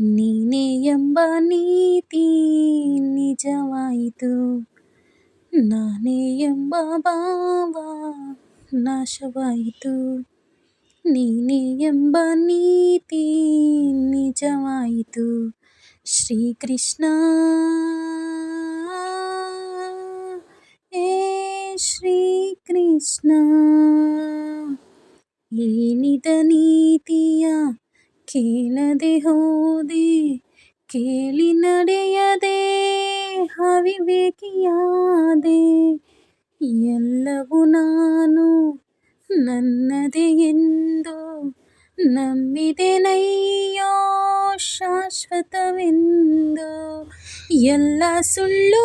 ನೀನೇ ಎಂಬ ನೀತಿ ನಿಜವಾಯಿತು ನಾನೇ ಎಂಬ ಭಾವ ನಾಶವಾಯಿತು ನೀನೇ ಎಂಬ ನೀತಿ ನಿಜವಾಯಿತು ಶ್ರೀಕೃಷ್ಣ ಏ ಶ್ರೀಕೃಷ್ಣ ಏನಿದ ನೀತಿಯ ಕೇಳದೆ ಹೋದೆ ಕೇಳಿ ನಡೆಯದೆ ಅವಿವೇಕಿಯಾದೆ ಎಲ್ಲವೂ ನಾನು ನನ್ನದೇ ಎಂದು ನಂಬಿದೆನಯ್ಯೋ ಶಾಶ್ವತವೆಂದು ಎಲ್ಲ ಸುಳ್ಳು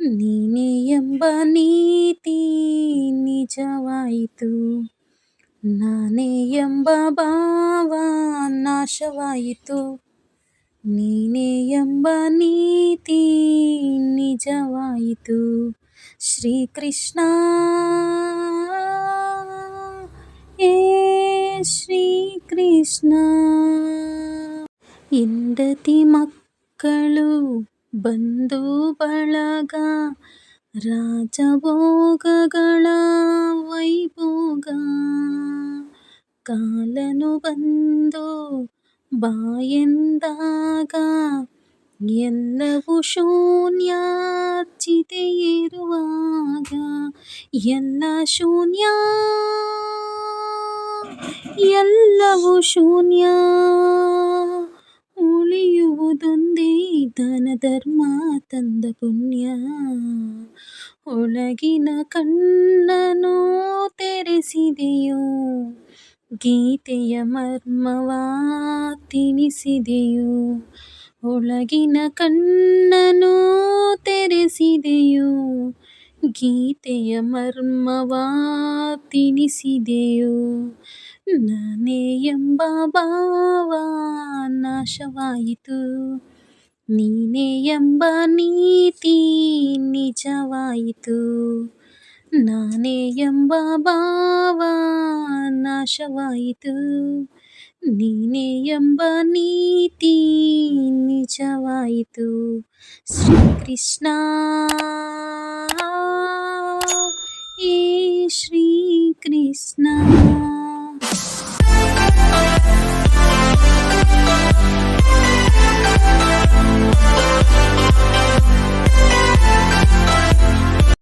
ನೀನೇ ಎಂಬ ನೀತಿ ನಿಜವಾಯಿತು. ನಾನೇ ಎಂಬ ಭಾವ ನಾಶವಾಯಿತು. ನೀನೇ ಎಂಬ ನೀತಿ ನಿಜವಾಯಿತು. ಶ್ರೀಕೃಷ್ಣ ಏ ಶ್ರೀಕೃಷ್ಣ, ಹೆಂಡತಿ ಮಕ್ಕಳು ಬಂಧು ಬಳಗ, ರಾಜಭೋಗಗಳ ವೈಭೋಗ. ಕಾಲನು ಬಂದು ಬಾಯೆಂದಾಗ ಎಲ್ಲವೂ ಶೂನ್ಯ ಚಿತೆಯಿರುವಾಗ ಎಲ್ಲ ಶೂನ್ಯ, ಎಲ್ಲವೂ ಶೂನ್ಯ. ಉಳಿಯುವುದೊಂದೇ ದಾನ ಧರ್ಮ ತಂದ ಪುಣ್ಯ. ಒಳಗಿನ ಕಣ್ಣನು ತೆರೆಸಿದೆಯೋ, ಗೀತೆಯ ಮರ್ಮವ ತಿನಿಸಿದೆಯೋ, ಒಳಗಿನ ಕಣ್ಣನು ತೆರೆಸಿದೆಯೋ, ಗೀತೆಯ ಮರ್ಮವ ತಿನಿಸಿದೆಯೋ, ನಾನೇ ಎಂಬ ಭಾವ ನಾಶವಾಯಿತು. ನೀನೇ ಎಂಬ ನೀತಿ ನಿಜವಾಯಿತು. ನಾನೇ ಎಂಬ ಭಾವ ನಾಶವಾಯಿತು. ನೀನೇ ಎಂಬ ನೀತಿ ನಿಜವಾಯಿತು. ಶ್ರೀಕೃಷ್ಣ.